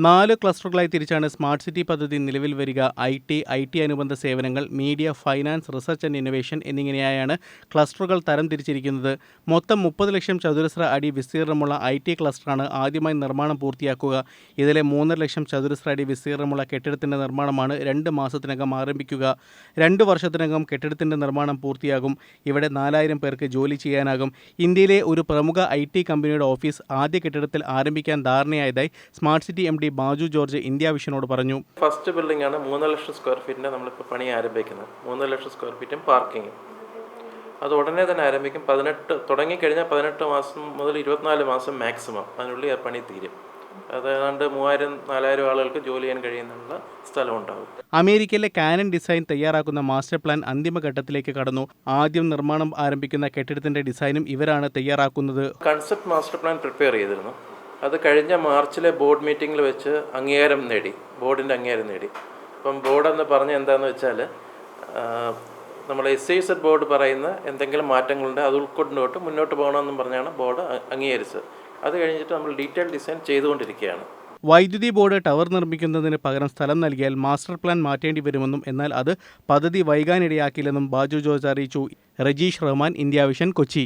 നാല് ക്ലസ്റ്ററുകളായി തിരിച്ചാണ് smart city പദ്ധതി നിലവിൽ വരിക. ഐ ടി ഐ ടി അനുബന്ധ സേവനങ്ങൾ media finance research and innovation എന്നിങ്ങനെയായാണ് ക്ലസ്റ്ററുകൾ തരം തിരിച്ചിരിക്കുന്നത്. മൊത്തം മുപ്പത് ലക്ഷം ചതുരശ്ര അടി വിസ്തീർണമുള്ള ഐ ടി ക്ലസ്റ്ററാണ് ആദ്യമായി നിർമ്മാണം പൂർത്തിയാക്കുക. ഇതിലെ മൂന്നര ലക്ഷം ചതുരശ്ര അടി വിസ്തീർണമുള്ള കെട്ടിടത്തിന്റെ നിർമ്മാണമാണ് രണ്ട് മാസത്തിനകം ആരംഭിക്കുക. രണ്ട് വർഷത്തിനകം കെട്ടിടത്തിന്റെ നിർമ്മാണം പൂർത്തിയാകും. ഇവിടെ നാലായിരം പേർക്ക് ജോലി ചെയ്യാനാകും. ഇന്ത്യയിലെ ഒരു പ്രമുഖ ഐ കമ്പനിയുടെ ഓഫീസ് ആദ്യ കെട്ടിടത്തിൽ ആരംഭിക്കാൻ ധാരണയായതായി smart city M D Baju George India വിഷനോട് പറഞ്ഞു. ഫസ്റ്റ് ബിൽഡിംഗ് ആണ് മൂന്ന് ലക്ഷം സ്ക്വയർ ഫീറ്റിന്റെ നമ്മളിപ്പോൾ പണി ആരംഭിക്കുന്നത്. മൂന്ന് ലക്ഷം സ്ക്വയർ ഫീറ്റും പാർക്കിങ്ങും അത് ഉടനെ തന്നെ ആരംഭിക്കും പതിനെട്ട് തുടങ്ങിക്കഴിഞ്ഞാൽ പതിനെട്ട് മാസം മുതൽ ഇരുപത്തിനാല് മാസം മാക്സിമം അതിനുള്ളിൽ ആ പണി തീരും. അത് ഏതാണ്ട് മൂവായിരം നാലായിരം ആളുകൾക്ക് ജോലി ചെയ്യാൻ കഴിയുന്നുള്ള സ്ഥലമുണ്ടാകും അമേരിക്കയിലെ കാനൻ ഡിസൈൻ തയ്യാറാക്കുന്ന മാസ്റ്റർ പ്ലാൻ അന്തിമഘട്ടത്തിലേക്ക് കടന്നു. ആദ്യം നിർമ്മാണം ആരംഭിക്കുന്ന കെട്ടിടത്തിന്റെ ഡിസൈനും ഇവരാണ് തയ്യാറാക്കുന്നത്. കൺസെപ്റ്റ് മാസ്റ്റർ പ്ലാൻ പ്രിപ്പയർ ചെയ്തിരുന്നു. അത് കഴിഞ്ഞ മാർച്ചിലെ ബോർഡ് മീറ്റിങ്ങിൽ വെച്ച് അംഗീകാരം നേടി ബോർഡിന്റെ അംഗീകാരം നേടി. അപ്പം ബോർഡെന്ന് പറഞ്ഞ എന്താണെന്ന് വെച്ചാൽ നമ്മൾ എസ് ഐ സെഡ് ബോർഡ് പറയുന്ന എന്തെങ്കിലും മാറ്റങ്ങളുണ്ട് അത് ഉൾക്കൊണ്ടുപോട്ട് മുന്നോട്ട് പോകണമെന്നും പറഞ്ഞാണ് ബോർഡ് അംഗീകരിച്ചത്. അത് കഴിഞ്ഞിട്ട് നമ്മൾ ഡീറ്റെയിൽ ഡിസൈൻ ചെയ്തുകൊണ്ടിരിക്കുകയാണ്. വൈദ്യുതി ബോർഡ് ടവർ നിർമ്മിക്കുന്നതിന് പകരം സ്ഥലം നൽകിയാൽ മാസ്റ്റർ പ്ലാൻ മാറ്റേണ്ടി വരുമെന്നും എന്നാൽ അത് പദ്ധതി വൈകാനിടയാക്കില്ലെന്നും ബാജു ജോർജ് അറിയിച്ചു. Rejeesh Rahman India vision Kochi.